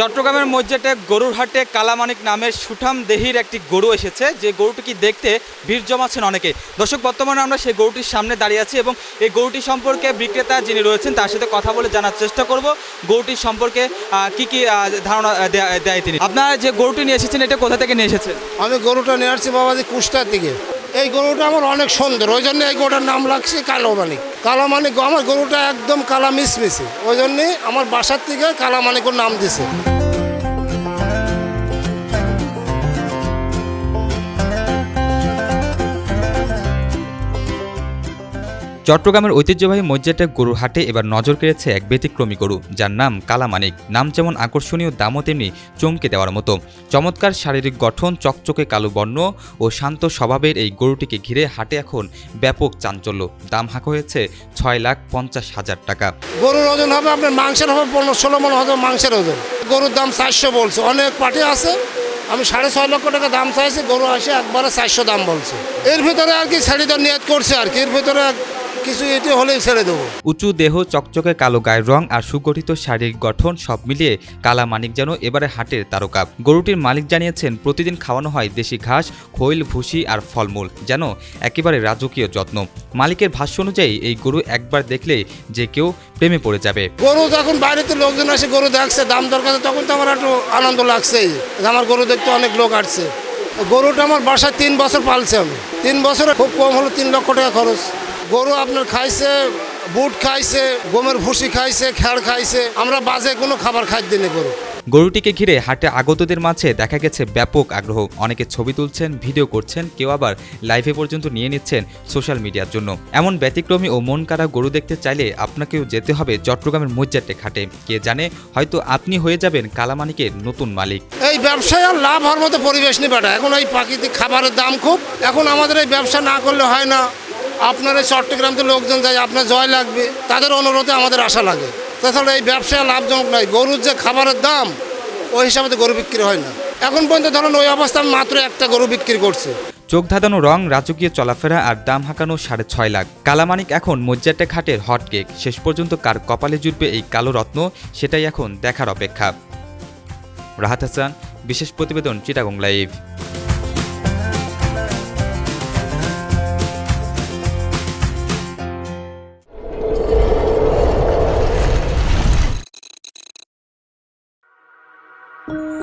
চট্টগ্রামের মসজিদে গরুর হাটে কালামানিক নামের সুঠাম দেহির একটি গরু এসেছে। যে গরুটিকে দেখতে ভিড় জমাচ্ছেন অনেকে। দর্শক, বর্তমানে আমরা সেই গরুটির সামনে দাঁড়িয়ে আছি এবং এই গরুটি সম্পর্কে বিক্রেতা যিনি রয়েছেন তার সাথে কথা বলে জানার চেষ্টা করব। গরুটির সম্পর্কে কি কি ধারণা দেয় তিনি? আপনারা যে গরুটি নিয়ে এসেছেন, এটা কোথা থেকে নিয়ে এসেছেন? আমি গরুটা নিয়ে আসছি বাবাজি কুষ্টার দিকে। এই গরুটা আমার অনেক সুন্দর, ওই জন্য এই গরুটার নাম লাগছে কালো মানিক কালো মানিক আমার গরুটা একদম কালা মিসমিসি ওই জন্যে আমার বাসার থেকে কালা মানিকের নাম দিছে। চট্টগ্রামের ঐতিহ্যবাহী মসজিদে গরুর হাটে এবার নজর কেড়েছে এক ব্যতিক্রমী গরু, যার নাম কালামানিক নাম যেমন আকর্ষণীয়, দামও তেমনি চমকে দেওয়ার মতো। চমৎকার শারীরিক গঠন, চকচকে কালো বর্ণ ও শান্ত স্বভাবের এই গরুটিকে ঘিরে হাটে এখন ব্যাপক চাঞ্চল্য। দাম হাঁক হয়েছে ছয় লাখ পঞ্চাশ হাজার টাকা। গরুর ওজন হবে আপনার মাংসের হবে পনেরো, ষোলো মন হবে মাংসের ওজন। গরুর দাম চারশো বলছে। অনেক পার্টি আছে। আমি সাড়ে ছয় লক্ষ টাকা দাম চাইছি, গরু আসে একবারে চারশো দাম বলছে। এর ভিতরে আর কি দেওয়ার নিয়ত করছে আর কি। এর ভিতরে কিছু এটি হলেই ছেড়ে দেবো। উঁচু দেহ চকচকে কালো গায়ের রং আর সুগঠিত শারীরিক গঠন সব মিলিয়ে কালা মানিক যেন এবারে হাটের তারকা। গরুটির মালিক জানিয়েছেন প্রতিদিন খাওয়ানো হয় দেশি ঘাস খৈল ভুসি আর ফলমূল যেন একেবারে রাজকীয় যত্ন। মালিকের ভাষ্য অনুযায়ী এই গরু একবার দেখলে যে কেউ প্রেমে পড়ে যাবে। গরু যখন বাইরেতে লোকজন আসে গরু দেখছে দাম দরকার তখন তো আমার একটু আনন্দ লাগছেই। যে আমার গরু দেখতে অনেক লোক আসছে। গরুটা আমার বাসায় তিন বছর পালছে আমি। তিন বছরে খুব কম হলো তিন লক্ষ টাকা খরচ। গরু আপনার খাইছে বুট খাইছে গমের ভুসি খাইছে খেড় খাইছে আমরা বাজে কোনো খাবার খাদ্য নেই গরু। গরুটিকে ঘিরে হাটে আগতদের মাঝে দেখা গেছে ব্যাপক আগ্রহ। অনেকে ছবি তুলছেন ভিডিও করছেন কেউ আবার লাইভে পর্যন্ত নিয়ে নিচ্ছেন সোশ্যাল মিডিয়ার জন্য। এমন ব্যতিক্রমী ও মন কাড়া গরু দেখতে চাইলে আপনাকেও যেতে হবে চট্টগ্রামের মজ্জাটে ঘাটে কে জানে হয়তো আপনি হয়ে যাবেন কালামানিকের নতুন মালিক। এই ব্যবসায় আর লাভ হওয়ার মতো পরিবেশ নেই বেটা। এখন এই প্রাকৃতিক খাবারের দাম খুব। এখন আমাদের এই ব্যবসা না করলে হয় না। আপনার এই চট্টগ্রাম তো লোকজন যায়, আপনার জয় লাগবে, তাদের অনুরোধে আমাদের আশা লাগে। তাছাড়া এই ব্যবসায় লাভজনক নয়, গরুর যে খাবারের দাম, ওই হিসাবে তো গরু বিক্রি হয় না। এখন পর্যন্ত ধরুন ওই অবস্থা মাত্র একটা গরু বিক্রি করছে। চোখ ধাঁধানো রং, রাজকীয় চলাফেরা আর দাম হাঁকানো সাড়ে ছয় লাখ। কালামানিক এখন মজ্জাটে ঘাটের হট কেক। শেষ পর্যন্ত কার কপালে জুটবে এই কালো রত্ন, সেটাই এখন দেখার অপেক্ষা। রাহাত হাসান, বিশেষ প্রতিবেদন চিটাগং লাইভ। you